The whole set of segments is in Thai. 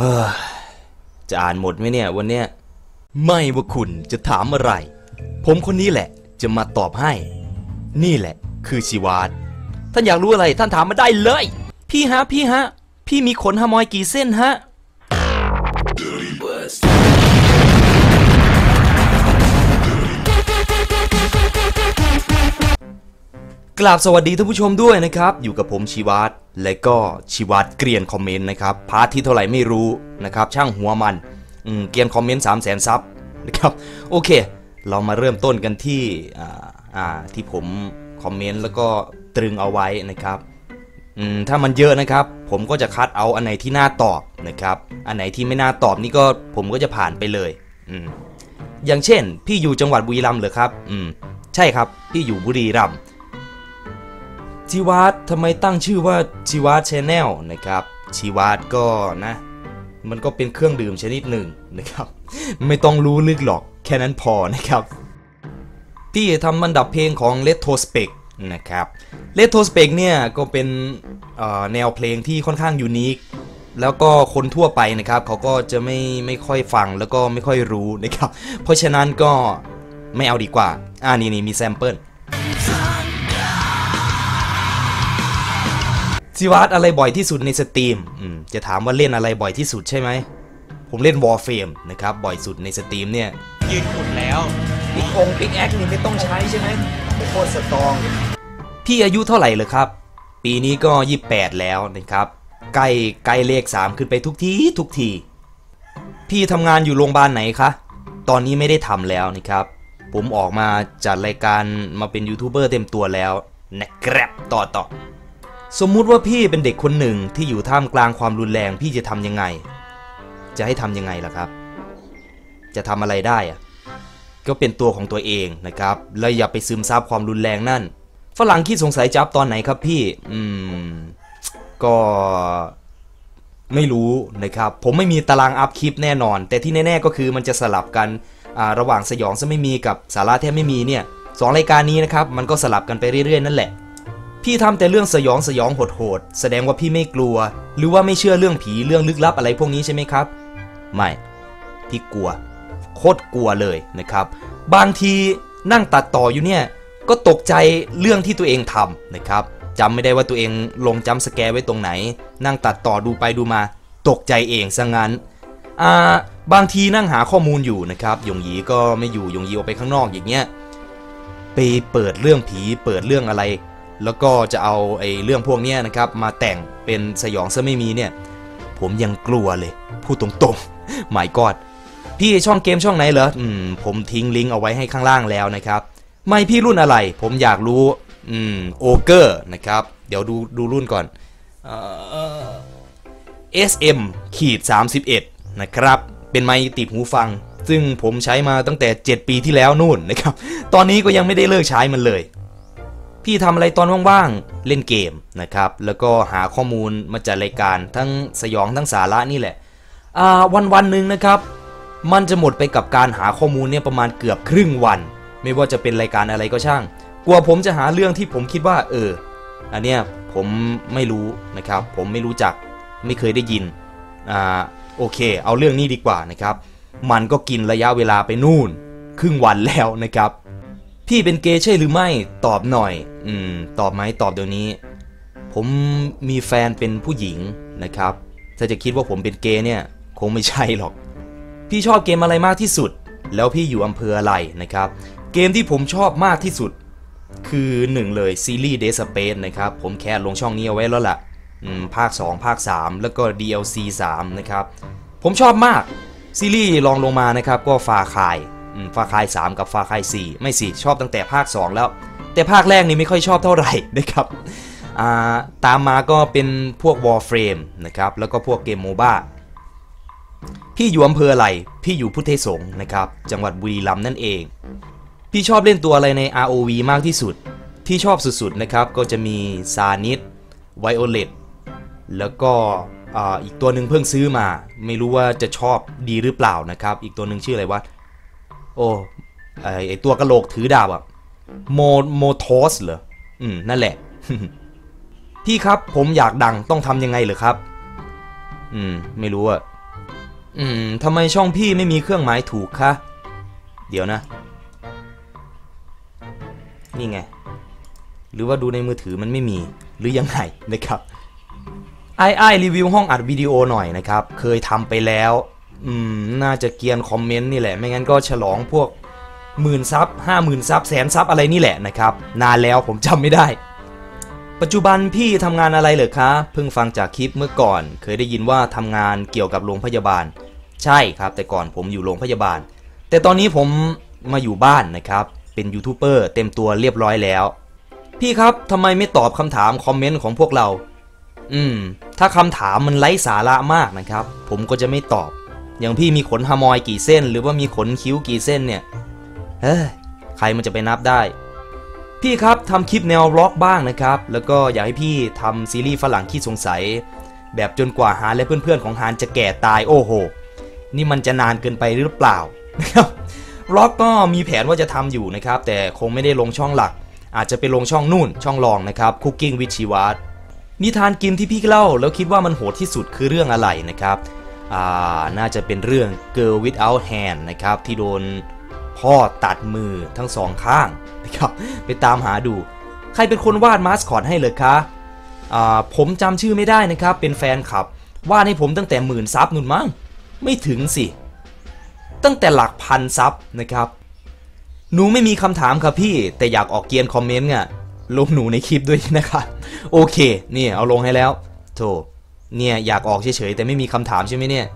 เฮ้ยจะอ่านหมดไหมเนี่ยวันเนี้ยไม่ว่าคุณจะถามอะไร ผมคนนี้แหละ จะมาตอบให้ นี่แหละ คือชีวาตท่านอยากรู้อะไรท่านถามมาได้เลย พี่ฮะพี่ฮะ พี่มีขนฮามอยกี่เส้นฮะกราบสวัสดีท่านผู้ชมด้วยนะครับ อยู่กับผมชีวัต และก็ชีวัตเกรียนคอมเมนต์นะครับพาร์ทที่เท่าไหร่ไม่รู้นะครับ ช่างหัวมันมเกรียนคอมเมนต์3 0 0แสนซับนะครับโอเค เรามาเริ่มต้นกันที่ที่ผมคอมเมนต์แล้วก็ตรึงเอาไว้นะครับถ้ามันเยอะนะครับ ผมก็จะคัดเอาอันไหนที่น่าตอบนะครับ อันไหนที่ไม่น่าตอบนี่ก็ผมก็จะผ่านไปเลยอืมอย่างเช่น พี่อยู่จังหวัดบุรีรัมย์เหรอครับอืมใช่ครับ พี่อยู่บุรีรัมย์ ชีวัตทำไมตั้งชื่อว่าชีวัตชแนลนะครับชีวัตก็นะ มันก็เป็นเครื่องดื่มชนิดหนึ่งนะครับ ไม่ต้องรู้ลึกหรอกแค่นั้นพอนะครับ ที่ทำอันดับเพลงของ Retrospect นะครับ Retrospect เนี่ยก็เป็นแนวเพลงที่ค่อนข้างยูนิคแล้วก็คนทั่วไปนะครับเขาก็จะไม่ไม่ค่อยฟังแล้วก็ไม่ค่อยรู้นะครับ เพราะฉะนั้นก็ไม่เอาดีกว่า อ่านี่นี่มีแซมเปิล ซีวัตอะไรบ่อยที่สุดในสตรีมอืมจะถามว่าเล่นอะไรบ่อยที่สุดใช่ไหม ผมเล่น Warframe นะครับ บ่อยสุดในสตรีมเนี่ย ยืนขุดแล้วปิกองปิกแอคนี่ไม่ต้องใช้ใช่ไหมโคตรสตรอง พี่อายุเท่าไหร่เลยครับ ปีนี้ก็ 28 แล้วนะครับ ใกล้ใกล้เลข 3 ขึ้นไปทุกทีทุกที พี่ทำงานอยู่โรงพยาบาลไหนคะ ตอนนี้ไม่ได้ทำแล้วนะครับ ผมออกมาจัดรายการมาเป็นยูทูบเบอร์เต็มตัวแล้วนะครับต่อต่อ สมมุติว่าพี่เป็นเด็กคนหนึ่งที่อยู่ท่ามกลางความรุนแรงพี่จะทำยังไง จะให้ทำยังไงล่ะครับ จะทำอะไรได้อะก็เป็นตัวของตัวเองนะครับ แล้วอย่าไปซึมซับความรุนแรงนั่น ฝรั่งขี้สงสัยจับตอนไหนครับพี่ อืม ก็ไม่รู้นะครับ ผมไม่มีตารางอัพคลิปแน่นอน แต่ที่แน่ ๆ ก็คือมันจะสลับกันระหว่างสยองซะไม่มีกับสาระแทบไม่มีเนี่ยสองรายการนี้นะครับ มันก็สลับกันไปเรื่อยๆ นั่นแหละ พี่ทำแต่เรื่องสยองสยองโหดๆแสดงว่าพี่ไม่กลัว หรือว่าไม่เชื่อเรื่องผีเรื่องลึกลับอะไรพวกนี้ใช่ไหมครับ ไม่พี่กลัว โคตรกลัวเลยนะครับ บางทีนั่งตัดต่ออยู่เนี่ยก็ตกใจเรื่องที่ตัวเองทำนะครับจำไม่ได้ว่าตัวเองลงจำสแกร์ไว้ตรงไหน นั่งตัดต่อดูไปดูมา ตกใจเองซะงั้นอ่าบางทีนั่งหาข้อมูลอยู่นะครับยงหยีก็ไม่อยู่ยงหยีออกไปข้างนอกอย่างเงี้ยไปเปิดเรื่องผีเปิดเรื่องอะไร แล้วก็จะเอาไอ้เรื่องพวกนี้นะครับมาแต่งเป็นสยองซะไม่มีเนี่ย ผมยังกลัวเลย พูดตรงๆหมายกอดพี่ช่องเกมช่องไหนเหรออืมผมทิ้งลิงก์เอาไว้ให้ข้างล่างแล้วนะครับ ไม่พี่รุ่นอะไร ผมอยากรู้ อืมโอเกอร์นะครับ เดี๋ยวดูดูรุ่นก่อนเอ่อ SM ขีด31 นะครับ เป็นไมค์ติดหูฟัง ซึ่งผมใช้มาตั้งแต่ 7 ปีที่แล้วนู่นนะครับ ตอนนี้ก็ยังไม่ได้เลิกใช้มันเลย พี่ทำอะไรตอนว่างๆ เล่นเกมนะครับ แล้วก็หาข้อมูลมาจัดรายการทั้งสยองทั้งสาระนี่แหละอ่าวันวันๆหนึ่งนะครับ มันจะหมดไปกับการหาข้อมูลเนี่ยประมาณเกือบครึ่งวัน ไม่ว่าจะเป็นรายการอะไรก็ช่าง กลัวผมจะหาเรื่องที่ผมคิดว่า เออ อันเนี้ยผมไม่รู้นะครับ ผมไม่รู้จักไม่เคยได้ยินอ่าโอเค เอาเรื่องนี้ดีกว่านะครับ มันก็กินระยะเวลาไปนู่น ครึ่งวันแล้วนะครับ พี่เป็นเกย์ใช่หรือไม่ตอบหน่อย อืม ตอบไหมตอบเดี๋ยวนี้ ผมมีแฟนเป็นผู้หญิงนะครับ ถ้าจะคิดว่าผมเป็นเกย์เนี่ย คงไม่ใช่หรอก พี่ชอบเกมอะไรมากที่สุด แล้วพี่อยู่อำเภออะไรนะครับ เกมที่ผมชอบมากที่สุด คือหนึ่งเลยซีรีส์ Dead Space นะครับ ผมแค่ลงช่องนี้เอาไว้แล้วล่ะอืมภาค 2 ภาค 3 แล้วก็ DLC 3 นะครับ ผมชอบมาก ซีรีส์รองลงมานะครับ ก็ฟาคาย ฟาคาย 3 กับฟาคาย 4 ไม่สิชอบตั้งแต่ภาค 2 แล้ว แต่ภาคแรกนี่ไม่ค่อยชอบเท่าไหร่นะครับาตามมาก็เป็นพวก Warframe นะครับแล้วก็พวกเกมโมบ้าพี่อยู่อำเภออะไร พี่อยู่พุทธสงฆ์นะครับจังหวัดบุรีรัมย์นั่นเอง พี่ชอบเล่นตัวอะไรใน ROV มากที่สุด ที่ชอบสุดๆนะครับก็จะมีซานิสไวโอเลตแล้วก็อ่าอีกตัวหนึ่งเพิ่งซื้อมา ไม่รู้ว่าจะชอบดีหรือเปล่านะครับ อีกตัวหนึ่งชื่ออะไรวะ โอ้ไอไอตัวกระโหลกถือดาบอะโมโมโทสเหรอ อืม นั่นแหละ พี่ครับผมอยากดังต้องทำยังไงเหรอครับ อืม ไม่รู้อะอืมทำไมช่องพี่ไม่มีเครื่องหมายถูกคะ เดี๋ยวนะ นี่ไง หรือว่าดูในมือถือมันไม่มีหรือยังไงนะครับไอ้ไอ้รีวิวห้องอัดวิดีโอหน่อยนะครับ เคยทำไปแล้ว อืม น่าจะเกียนคอมเมนต์นี่แหละ ไม่งั้นก็ฉลองพวกหมื่นซับห้าหมื่นซับแสนซับอะไรนี่แหละนะครับ นานแล้วผมจำไม่ได้ ปัจจุบันพี่ทำงานอะไรเหรอคะ เพิ่งฟังจากคลิปเมื่อก่อน เคยได้ยินว่าทำงานเกี่ยวกับโรงพยาบาล ใช่ครับ แต่ก่อนผมอยู่โรงพยาบาล แต่ตอนนี้ผมมาอยู่บ้านนะครับ เป็นยูทูบเบอร์เต็มตัวเรียบร้อยแล้ว พี่ครับทำไมไม่ตอบคำถามคอมเมนต์ของพวกเรา อืม ถ้าคำถามมันไร้สาระมากนะครับ ผมก็จะไม่ตอบ อย่างพี่มีขนฮามอยกี่เส้น หรือว่ามีขนคิ้วกี่เส้นเนี่ยเฮ้ยใครมันจะไปนับได้ พี่ครับทำคลิปแนวล็อกบ้างนะครับ แล้วก็อยากให้พี่ทำซีรีส์ฝรั่งขี้สงสัย แบบจนกว่าฮานและเพื่อนๆของฮานจะแก่ตายโอ้โห นี่มันจะนานเกินไปหรือเปล่านะครับล็อกก็มีแผนว่าจะทำอยู่นะครับ แต่คงไม่ได้ลงช่องหลัก อาจจะไปลงช่องนู่นช่องรองนะครับ Cooking with ชีวัตนิทานกิมที่พี่เล่าแล้วคิดว่ามันโหดที่สุดคือเรื่องอะไรนะครับ น่าจะเป็นเรื่อง Girl Without Hand นะครับ ที่โดนพ่อตัดมือทั้งสองข้างนะครับไปตามหาดู ใครเป็นคนวาดมาสคอตให้เลยคะผมจำชื่อไม่ได้นะครับ เป็นแฟนคลับวาดให้ผมตั้งแต่หมื่นซับนุ่นมั้งไม่ถึงสิ ตั้งแต่หลักพันซับนะครับ หนูไม่มีคำถามครับพี่ แต่อยากออกเกียนคอมเมนต์อะลงหนูในคลิปด้วยนะครับ โอเค นี่เอาลงให้แล้วโถ เนี่ยอยากออกเฉยๆแต่ไม่มีคำถามใช่ไหมเนี่ย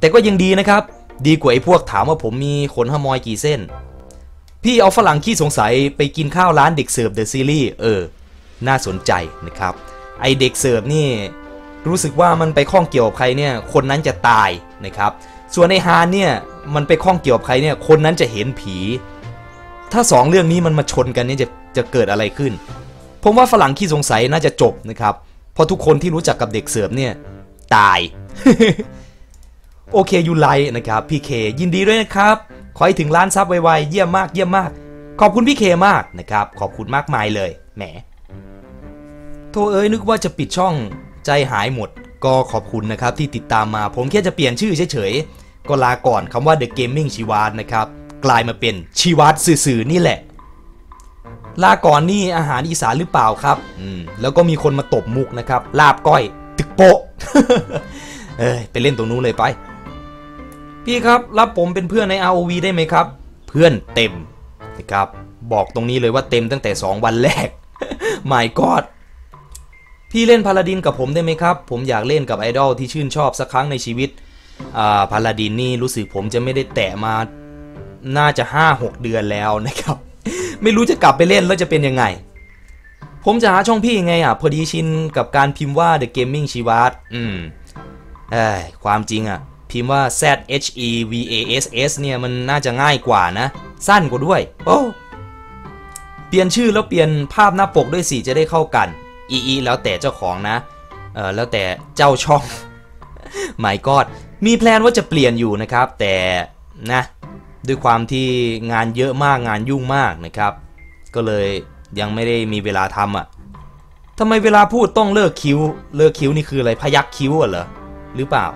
แต่ก็ยังดีนะครับ ดีกว่าไอ้พวกถามว่าผมมีขนฮามอยกี่เส้น พี่เอาฝรั่งขี้สงสัยไปกินข้าวร้านเด็กเสิร์ฟเดอะซีรีส์เออ น่าสนใจนะครับ ไอเด็กเสิร์ฟนี่ รู้สึกว่ามันไปข้องเกี่ยวกับใครเนี่ย คนนั้นจะตายนะครับ ส่วนไอฮานเนี่ยมันไปข้องเกี่ยวกับใครเนี่ย คนนั้นจะเห็นผี ถ้าสองเรื่องนี้มันมาชนกันเนี่ยจะจะเกิดอะไรขึ้น ผมว่าฝรั่งขี้สงสัยน่าจะจบนะครับ เพราะทุกคนที่รู้จักกับเด็กเสิร์ฟเนี่ย ตาย โอเคยูไลนะครับพี่เคยินดีด้วยนะครับ ขอให้ถึงล้านซับไวๆ เยี่ยมมากเยี่ยมมาก ขอบคุณพี่เคมากนะครับ ขอบคุณมากมายเลยแหมโทเอ้ยนึกว่าจะปิดช่องใจหายหมด ก็ขอบคุณนะครับที่ติดตามมา ผมแค่จะเปลี่ยนชื่อเฉยๆก็ลาก่อนคำว่า The Gaming ชีวาตนะครับ กลายมาเป็นชีวาสื่อๆนี่แหละ ลาก่อนนี่อาหารอีสานหรือเปล่าครับ อืมแล้วก็มีคนมาตบมุกนะครับ ลาบก้อย ตึกโปะ เอ้ยไปเล่นตรงนู้นเลยไป พี่ครับรับผมเป็นเพื่อนใน ROV ได้ไหมครับ เพื่อนเต็มนะครับ บอกตรงนี้เลยว่าเต็มตั้งแต่ 2 วันแรกไม่กอดพี่เล่นพาลาดินกับผมได้ไหมครับ ผมอยากเล่นกับไอดอลที่ชื่นชอบสักครั้งในชีวิต อ่าพาลาดินนี่รู้สึกผมจะไม่ได้แตะมา น่าจะ 5-6 เดือนแล้วนะครับ ไม่รู้จะกลับไปเล่นแล้วจะเป็นยังไง ผมจะหาช่องพี่ยังไงอะ พอดีชินกับการพิมพ์ว่า The Gaming ชีวัตอืมเอ้ยความจริงอะพิมพ์ว่า Z H E V A S S เนี่ยมันน่าจะง่ายกว่านะ สั้นกว่าด้วย โอ้เปลี่ยนชื่อแล้วเปลี่ยนภาพหน้าปกด้วยสิจะได้เข้ากัน อีอีแล้วแต่เจ้าของนะ เออแล้วแต่เจ้าช่องไม่กอดมีแพลนว่าจะเปลี่ยนอยู่นะครับ แต่นะ ด้วยความที่งานเยอะมากงานยุ่งมากนะครับ ก็เลยยังไม่ได้มีเวลาทำอะทำไมเวลาพูดต้องเลิกคิ้ว เลิกคิ้วนี่คืออะไรพยักคิ้วอะเหรอหรือเปล่า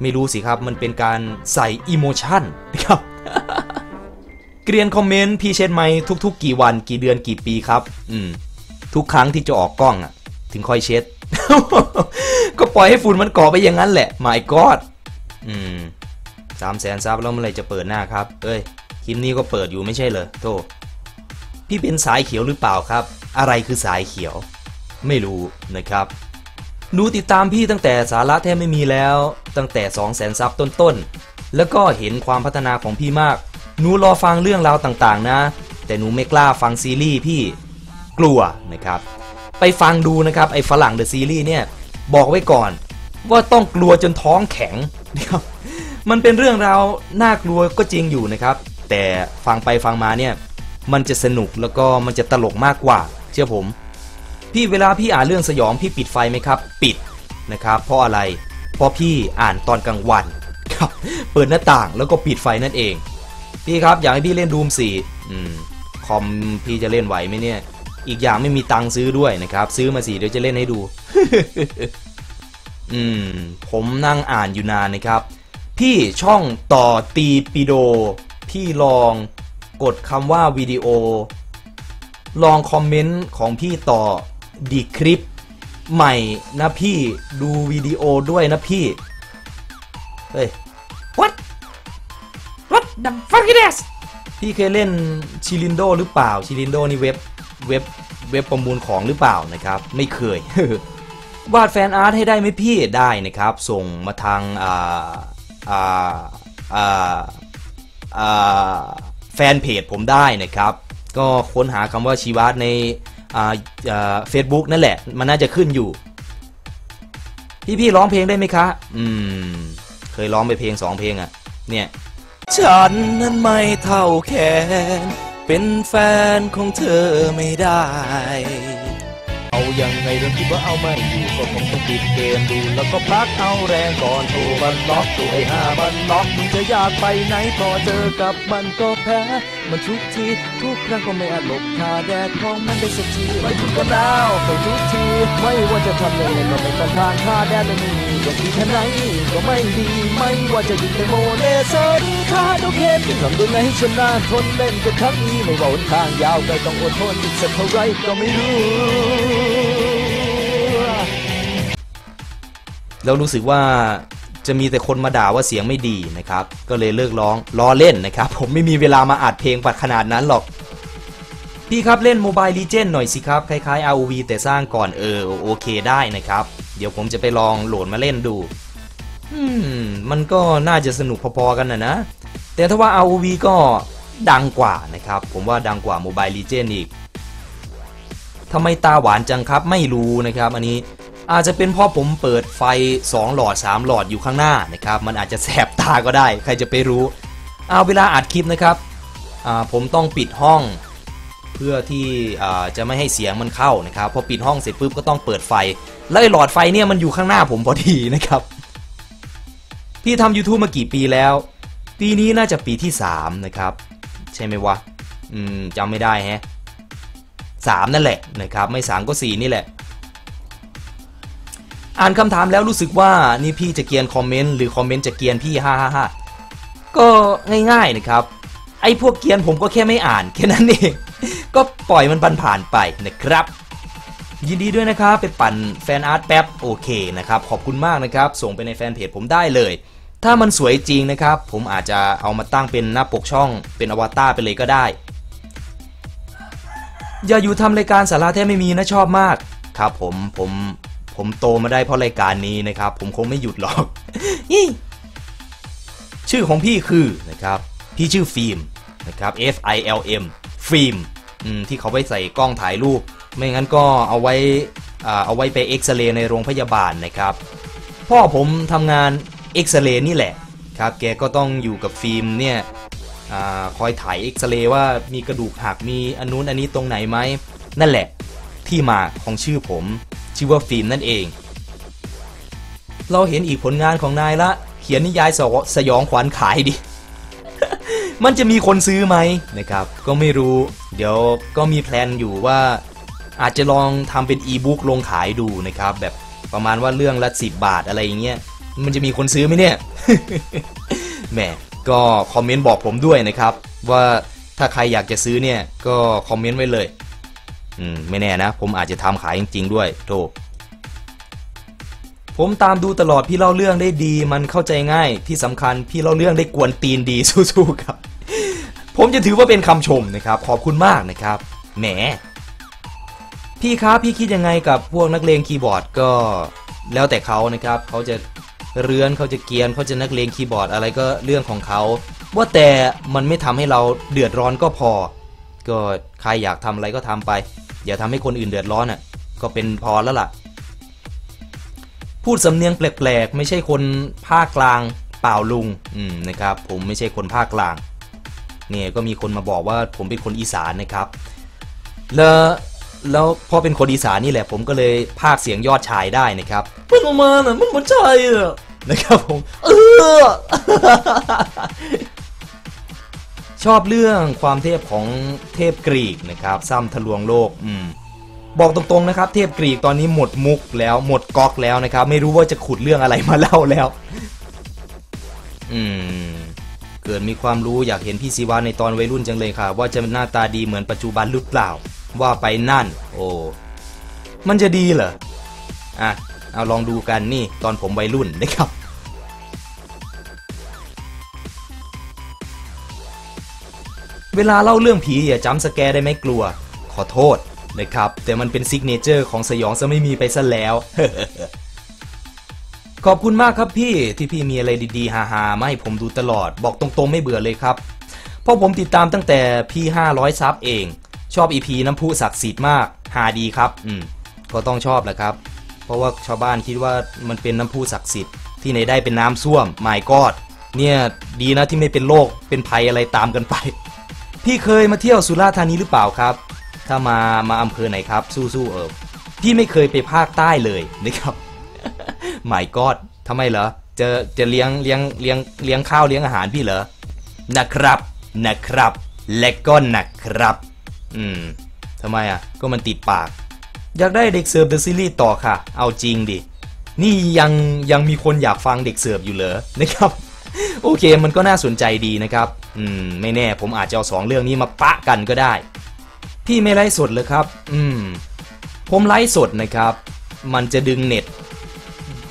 ไม่รู้สิครับมันเป็นการใส่อิโมชันนะครับ เกรียนคอมเมนต์พี่เช็ดไหมทุก ๆ กี่วันกี่เดือนกี่ปีครับ อืม ทุกครั้งที่จะออกกล้องอะถึงค่อยเช็ด ก็ปล่อยให้ฝุ่นมันเกาะไปอย่างนั้นแหละ my god อืม สามแสนซับแล้วเมื่อไรจะเปิดหน้าครับเอ้ยคลิปนี้ก็เปิดอยู่ไม่ใช่เหรอโทษพี่เป็นสายเขียวหรือเปล่าครับ อะไรคือสายเขียว ไม่รู้นะครับหนูติดตามพี่ตั้งแต่สาระแทบไม่มีแล้ว ตั้งแต่2 0 0แสนซับต้นๆ แล้วก็เห็นความพัฒนาของพี่มาก หนูรอฟังเรื่องราวต่างๆ นะ แต่หนูไม่กล้าฟังซีรีส์พี่กลัวนะครับ ไปฟังดูนะครับไอ้ฝรั่งเดอะซีรีส์เนี่ย บอกไว้ก่อน ว่าต้องกลัวจนท้องแข็งนะครับ มันเป็นเรื่องราวน่ากลัวก็จริงอยู่นะครับ แต่ฟังไปฟังมาเนี่ยมันจะสนุกแล้วก็มันจะตลกมากกว่า เชื่อผม พี่เวลาพี่อ่านเรื่องสยองพี่ปิดไฟไหมครับ ปิดนะครับเพราะอะไร เพราะพี่อ่านตอนกลางวันครับ เปิดหน้าต่างแล้วก็ปิดไฟนั่นเอง พี่ครับอยากให้พี่เล่นดูมสี่คอมพี่จะเล่นไหวไหมเนี่ย อีกอย่างไม่มีตังค์ซื้อด้วยนะครับ ซื้อมาสิเดี๋ยวจะเล่นให้ดู อืม ผมนั่งอ่านอยู่นานนะครับ พี่ช่องต่อตีปิโด พี่ลองกดคำว่าวิดีโอ ลองคอมเมนต์ของพี่ต่อดีคลิป ใหม่นะพี่ดูวิดีโอด้วยนะพี่ เฮ้ย what what the fuck is this พี่เคยเล่นชิลินโดหรือเปล่าชิลินโดนี่เว็บเว็บเว็บประมูลของหรือเปล่านะครับ ไม่เคย วาดแฟนอาร์ตให้ได้ไหมพี่ได้นะครับ ส่งมาทางอ่าอ่าอ่าอ่า แฟนเพจผมได้นะครับ ก็ค้นหาคำว่าชีวัตในเฟซบุ๊กนั่นแหละ มันน่าจะขึ้นอยู่ พี่พี่ร้องเพลงได้ไหมคะ อืม เคยร้องไปเพลงสองเพลงอะเนี่ย ฉันนั้นไม่เท่าแขนเป็นแฟนของเธอไม่ได้ ยังไงเรื่องคิดว่าเอาไม่อยู่ก็คงต้องปิดเกมดู แล้วก็พักเอาแรงก่อนตัวบันล็อกตัวไอ้ห้าบันล็อกมึงจะอยากไปไหนพอเจอกับมันก็แพ้ มันทุกที ทุกครั้งก็ไม่อาจหลบคาแดดของมันได้สักทีไปทุกก็ดาวไปทุกที ไม่ว่าจะทำยังไงก็ไม่ต้านทานคาแดดไม่มีก็ที่แค่ไหนก็ไม่ดี ไม่ว่าจะยิงแต่โมเลเซอร์คาโดเคจะทำยังไงให้ชนะทนเล่นกับครั้งนี้ไม่ว่าหนทางยาวไกลต้องอดทนอีกสักเท่าไรก็ไม่รู้แล้วรู้สึกว่า จะมีแต่คนมาด่าว่าเสียงไม่ดีนะครับ ก็เลยเลิกร้องล้อเล่นนะครับ ผมไม่มีเวลามาอัดเพลงปัดขนาดนั้นหรอก พี่ครับเล่น Mobile Legend หน่อยสิครับ คล้ายๆ ROV แต่สร้างก่อนเออโอเคได้นะครับ เดี๋ยวผมจะไปลองโหลดมาเล่นดู อืม มันก็น่าจะสนุกพอๆกันนะนะ แต่ถ้าว่า ROV ก็ดังกว่านะครับ ผมว่าดังกว่า Mobile Legend อีกทำไมตาหวานจังครับไม่รู้นะครับ อันนี้ อาจจะเป็นเพราะผมเปิดไฟ 2 หลอด 3 หลอดอยู่ข้างหน้านะครับ มันอาจจะแสบตาก็ได้ ใครจะไปรู้ เอาเวลาอัดคลิปนะครับ ผมต้องปิดห้อง เพื่อที่จะไม่ให้เสียงมันเข้านะครับ พอปิดห้องเสร็จปุ๊บก็ต้องเปิดไฟ แล้วไอ้หลอดไฟเนี่ยมันอยู่ข้างหน้าผมพอดีนะครับ พี่ทำ YouTube มากี่ปีแล้ว ปีนี้น่าจะปีที่ 3 นะครับ ใช่ไหมวะ อืมจำไม่ได้แฮะสามนั่นแหละนะครับ ไม่สามก็สี่นี่แหละ อ่านคำถามแล้วรู้สึกว่านี่พี่จะเกียนคอมเมนต์หรือคอมเมนต์จะเกียนพี่ฮ่าฮ่าฮ่าก็ง่ายๆนะครับ ไอ้พวกเกียนผมก็แค่ไม่อ่านแค่นั้นเองก็ปล่อยมันผ่านไปนะครับ ยินดีด้วยนะครับ ไปปั่นแฟนอาร์ตแป๊บโอเคนะครับ ขอบคุณมากนะครับ ส่งไปในแฟนเพจผมได้เลย ถ้ามันสวยจริงนะครับ ผมอาจจะเอามาตั้งเป็นหน้าปกช่องเป็นอวตารไปเลยก็ได้ อย่าอยู่ทำรายการสาระแทบไม่มีนะชอบมาก ครับผมผม ผมโตมาได้เพราะรายการนี้นะครับ ผมคงไม่หยุดหรอกยี่ชื่อของพี่คือนะครับ พี่ชื่อฟิล์มนะครับ F I L M ฟิล์มที่เขาไว้ใส่กล้องถ่ายรูป ไม่งั้นก็เอาไว้เอาไว้ไปเอ็กซเรย์ในโรงพยาบาลนะครับ พ่อผมทำงานเอ็กซเรย์นี่แหละครับ แกก็ต้องอยู่กับฟิล์มเนี่ยอคอยถ่ายเอ็กซเรย์ว่ามีกระดูกหักมีอันนู้นอันนี้ตรงไหนไหม นั่นแหละที่มาของชื่อผม ชื่อว่าฟิล์มนั่นเอง เราเห็นอีกผลงานของนายละ เขียนนิยายสยสยองขวัญขายดิ มันจะมีคนซื้อไหมนะครับ ก็ไม่รู้ เดี๋ยวก็มีแพลนอยู่ว่า อาจจะลองทำเป็นอีบุ๊กลงขายดูนะครับ แบบประมาณว่าเรื่องละสิบบาทอะไรอย่างเงี้ย มันจะมีคนซื้อไหมเนี่ย แหม ก็คอมเมนต์บอกผมด้วยนะครับ ว่าถ้าใครอยากจะซื้อเนี่ย ก็คอมเมนต์ไว้เลย อืมไม่แน่นะ ผมอาจจะทำขายจริง ๆ ด้วยโธ่ผมตามดูตลอดพี่เล่าเรื่องได้ดี มันเข้าใจง่าย ที่สำคัญพี่เล่าเรื่องได้กวนตีนดีสู้ๆครับ ผมจะถือว่าเป็นคำชมนะครับ ขอบคุณมากนะครับ แหม พี่ครับพี่คิดยังไงกับพวกนักเลงคีย์บอร์ดก็แล้วแต่เขานะครับเขาจะเรือนเขาจะเกียนเขาจะนักเลงคีย์บอร์ดอะไรก็เรื่องของเขาว่าแต่มันไม่ทำให้เราเดือดร้อนก็พอ ก็ใครอยากทำอะไรก็ทำไป อย่าทำให้คนอื่นเดือดร้อนอะ ก็เป็นพอแล้วล่ะ พูดสำเนียงแปลกๆ ไม่ใช่คนภาคกลางเปล่าลุง อืมนะครับ ผมไม่ใช่คนภาคกลาง เนี่ยก็มีคนมาบอกว่าผมเป็นคนอีสานนะครับ แล้วแล้วพอเป็นคนอีสานนี่แหละ ผมก็เลยภาคเสียงยอดชายได้นะครับเพิ่งออกมาน่ะมันมันใช่อะนะครับผม เออ ชอบเรื่องความเทพของเทพกรีกนะครับซ้ำทะลวงโลกอืมบอกตรงๆนะครับ เทพกรีกตอนนี้หมดมุกแล้วหมดก๊อกแล้วนะครับ ไม่รู้ว่าจะขุดเรื่องอะไรมาเล่าแล้ว อืม เกิดมีความรู้อยากเห็นพี่ศิวาในตอนวัยรุ่นจังเลยค่ะ ว่าจะหน้าตาดีเหมือนปัจจุบันหรือเปล่า ว่าไปนั่น โอ้มันจะดีเหรออะเอาลองดูกันนี่ตอนผมวัยรุ่นนะครับ เวลาเล่าเรื่องผีอย่าจำสแกร์ได้ไหมกลัว ขอโทษนะครับ แต่มันเป็นซิกเนเจอร์ของสยองจะไม่มีไปซะแล้ว ขอบคุณมากครับพี่ที่พี่มีอะไรดีๆฮาๆมาให้ผมดูตลอด บอกตรงๆไม่เบื่อเลยครับเพราะผมติดตามตั้งแต่พี่500ซับเอง ชอบอีพีน้ำพุศักดิ์สิทธิ์มากหาดีครับ อืมก็ต้องชอบแหละครับ เพราะว่าชาวบ้านคิดว่ามันเป็นน้ำพุศักดิ์สิทธิ์ที่ไหนได้เป็นน้ำส้วมไม่กอดเนี่ยดีนะที่ไม่เป็นโรคเป็นภัยอะไรตามกันไป พี่เคยมาเที่ยวสุราษฎร์ธานีหรือเปล่าครับ ถ้ามามาอำเภอไหนครับ สู้ๆเออพี่ไม่เคยไปภาคใต้เลยนะครับหมายกอดทำไมเหรอจะจะเลี้ยงเลี้ยงเลี้ยงเลี้ยงข้าวเลี้ยงอาหารพี่เหรอนะครับนะครับ และก็นะครับ อืมทำไมอะ ก็มันติดปาก อยากได้เด็กเสิร์ฟเดอะซีรีส์ต่อค่ะ เอาจริงดิ นี่ยังยังมีคนอยากฟังเด็กเสิร์ฟอยู่เหรอนะครับ โอเคมันก็น่าสนใจดีนะครับ อืม ไม่แน่ผมอาจจะเอาสองเรื่องนี้มาปะกันก็ได้ พี่ไม่ไลฟ์สดเลยครับ อืม ผมไลฟ์สดนะครับ มันจะดึงเน็ต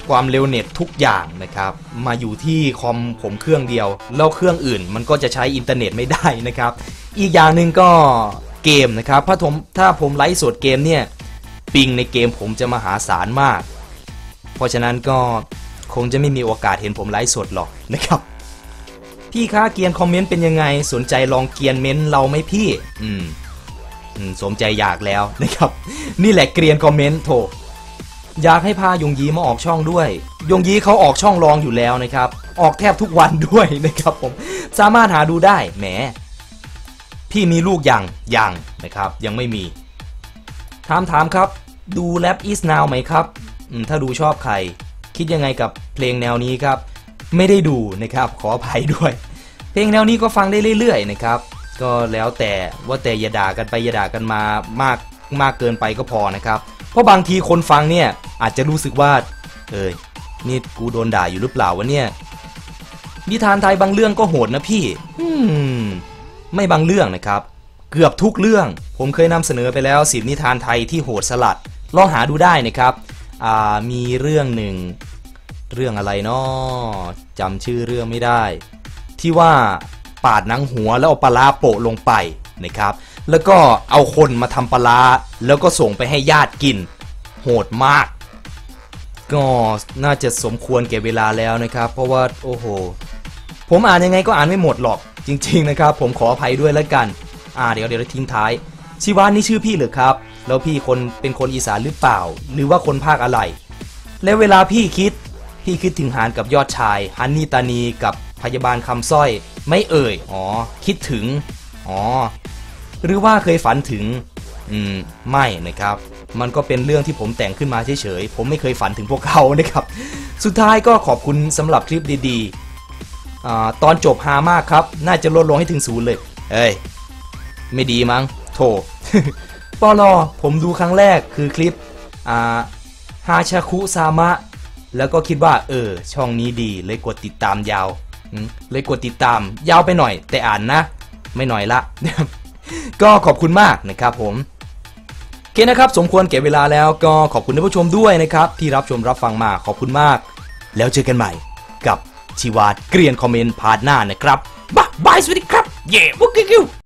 ความเร็วเน็ตทุกอย่างนะครับ มาอยู่ที่คอมผมเครื่องเดียว แล้วเครื่องอื่น มันก็จะใช้อินเทอร์เน็ตไม่ได้นะครับ อีกอย่างหนึ่งก็เกมนะครับถ้าผมถ้าผมไลฟ์สดเกมเนี่ยปิงในเกมผมจะมหาศาลมาก เพราะฉะนั้นก็ คงจะไม่มีโอกาสเห็นผมไลฟ์สดหรอกนะครับ พี่คะเกียนคอมเมนต์เป็นยังไง สนใจลองเกียนเม้นเราไหมพี่อืมอืมสมใจอยากแล้วนะครับ นี่แหละเกียนคอมเมนต์โถอยากให้พายงยีมาออกช่องด้วย ยงยีเขาออกช่องรองอยู่แล้วนะครับ ออกแทบทุกวันด้วยนะครับผม สามารถหาดูได้ แหม พี่มีลูกยัง ยังนะครับ ยังไม่มี ถามถามครับ ดู Rap is now ไหมครับ ถ้าดูชอบใคร คิดยังไงกับเพลงแนวนี้ครับ ไม่ได้ดูนะครับขออภัยด้วย เพลงแนวนี้ก็ฟังได้เรื่อยๆนะครับ ก็แล้วแต่ว่าแต่อย่าด่ากันไปอย่าด่ากันมามากมากเกินไปก็พอนะครับ เพราะบางทีคนฟังเนี่ยอาจจะรู้สึกว่า เอ้ยนี่กูโดนด่าอยู่หรือเปล่าวะเนี่ยนิทานไทยบางเรื่องก็โหดนะพี่ อืม ไม่บางเรื่องนะครับ เกือบทุกเรื่อง ผมเคยนำเสนอไปแล้วสิบนิทานไทยที่โหดสลัด ลองหาดูได้นะครับ อ่ามีเรื่องหนึ่ง เรื่องอะไรนาะจำชื่อเรื่องไม่ได้ ที่ว่าปาดหนังหัวแล้วเอาปลาโปะลงไปนะครับ แล้วก็เอาคนมาทำปลาแล้วก็ส่งไปให้ญาติกิน โหดมาก ก็น่าจะสมควรแก่เวลาแล้วนะครับ เพราะว่าโอ้โห ผมอ่านยังไงก็อ่านไม่หมดหรอก จริง ๆ นะครับ ผมขออภัยด้วยแล้วกัน อ่าเดี๋ยวเดี๋ยวทิ้งท้าย ชิวานี่ชื่อพี่หรือครับ แล้วพี่คนเป็นคนอีสานหรือเปล่า หรือว่าคนภาคอะไร แล้วเวลาพี่คิด พี่คิดถึงหานกับยอดชายฮันนี่ตานีกับพยาบาลคำสร้อย ไม่เอ่ย อ๋อ คิดถึง อ๋อ หรือว่าเคยฝันถึง อืม ไม่นะครับ มันก็เป็นเรื่องที่ผมแต่งขึ้นมาเฉยๆ ผมไม่เคยฝันถึงพวกเขานะครับ สุดท้ายก็ขอบคุณสำหรับคลิปดีๆ ตอนจบฮามากครับ น่าจะลดลงให้ถึงศูนย์เลย เอ้ย ไม่ดีมั้ง โถ ปอลอผมดูครั้งแรกคือคลิปอ่าฮาชาคุซามะ แล้วก็คิดว่า เออ ช่องนี้ดีเลยกดติดตามยาวเลยกดติดตาม ยาวไปหน่อย แต่อ่านนะ ไม่หน่อยละ ก็ขอบคุณมากนะครับผมโอเคนะครับ สมควรเก็บเวลาแล้วก็ขอบคุณท่านผู้ชมด้วยนะครับ ที่รับชมรับฟังมาขอบคุณมาก แล้วเจอกันใหม่กับชีวาเกรียนคอมเมนต์พาร์ทหน้านะครับบ๊ายบายสวัสดีครับ เย้วุ้กิ้ว